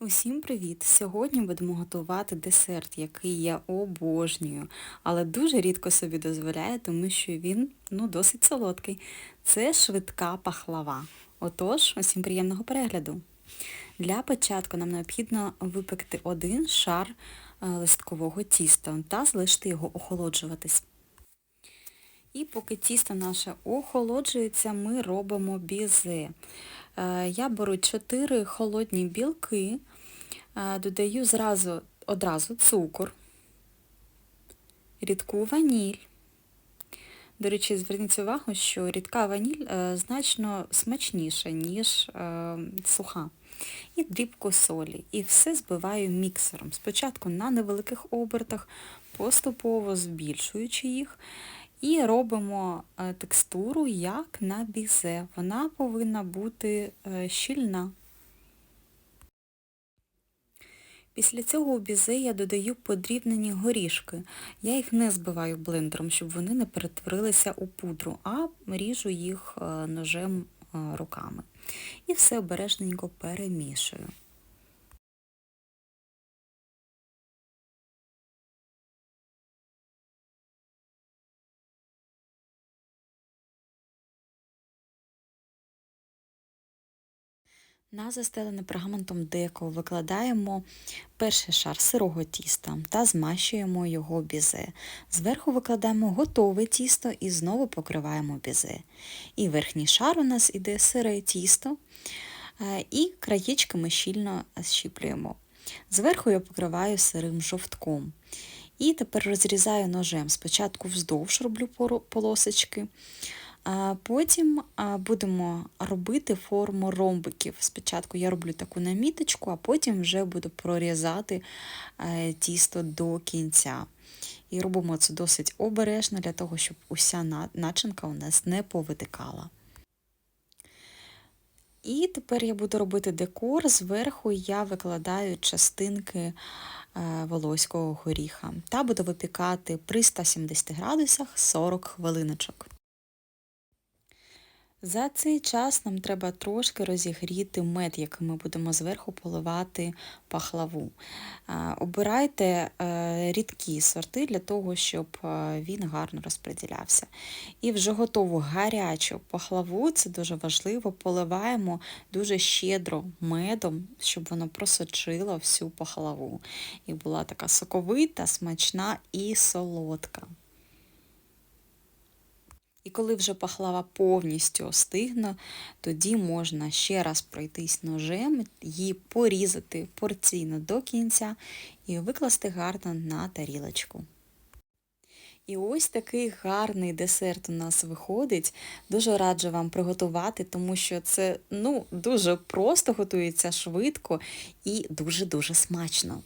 Усім привіт! Сьогодні будемо готувати десерт, який я обожнюю, але дуже рідко собі дозволяю, тому що він ну, досить солодкий. Це швидка пахлава. Отож, усім приємного перегляду. Для початку нам необхідно випекти один шар е, листкового тіста та залишити його охолоджуватись. І поки тісто наше охолоджується, ми робимо бізе. Е, я беру 4 холодні білки, е, додаю зразу, одразу цукор, рідку ваніль. До речі, зверніть увагу, що рідка ваніль е, значно смачніша, ніж суха. І дрібку солі. І все збиваю міксером. Спочатку на невеликих обертах, поступово збільшуючи їх. І робимо е, текстуру як на бізе. Вона повинна бути е, щільна. Після цього у бізе я додаю подрібнені горішки. Я їх не збиваю блендером, щоб вони не перетворилися у пудру, а ріжу їх е, ножем руками. І все обережненько перемішую. На застелене пергаментом деко викладаємо перший шар сирого тіста та змащуємо його бізе. Зверху викладаємо готове тісто і знову покриваємо бізе. І верхній шар у нас іде сире тісто, е, і краєчками щільно щіплюємо. Зверху я покриваю сирим жовтком. І тепер розрізаю ножем. Спочатку вздовж роблю полосочки. Потім будемо робити форму ромбиків. Спочатку я роблю таку наміточку, а потім вже буду прорізати е, тісто до кінця. І робимо це досить обережно, для того, щоб уся начинка у нас не повитикала. І тепер я буду робити декор. Зверху я викладаю частинки е, волоського горіха та буду випікати при 170 градусах 40 хвилиночок. За цей час нам треба трошки розігріти мед, який ми будемо зверху поливати пахлаву. Обирайте е, рідкі сорти для того, щоб е, він гарно розподілявся. І вже готову гарячу пахлаву, це дуже важливо, поливаємо дуже щедро медом, щоб воно просочило всю пахлаву. І була така соковита, смачна і солодка. І коли вже пахлава повністю остигне, тоді можна ще раз пройтись ножем, її порізати порційно до кінця і викласти гарно на тарілочку. І ось такий гарний десерт у нас виходить. Дуже раджу вам приготувати, тому що це ну, дуже просто готується швидко і дуже-дуже смачно.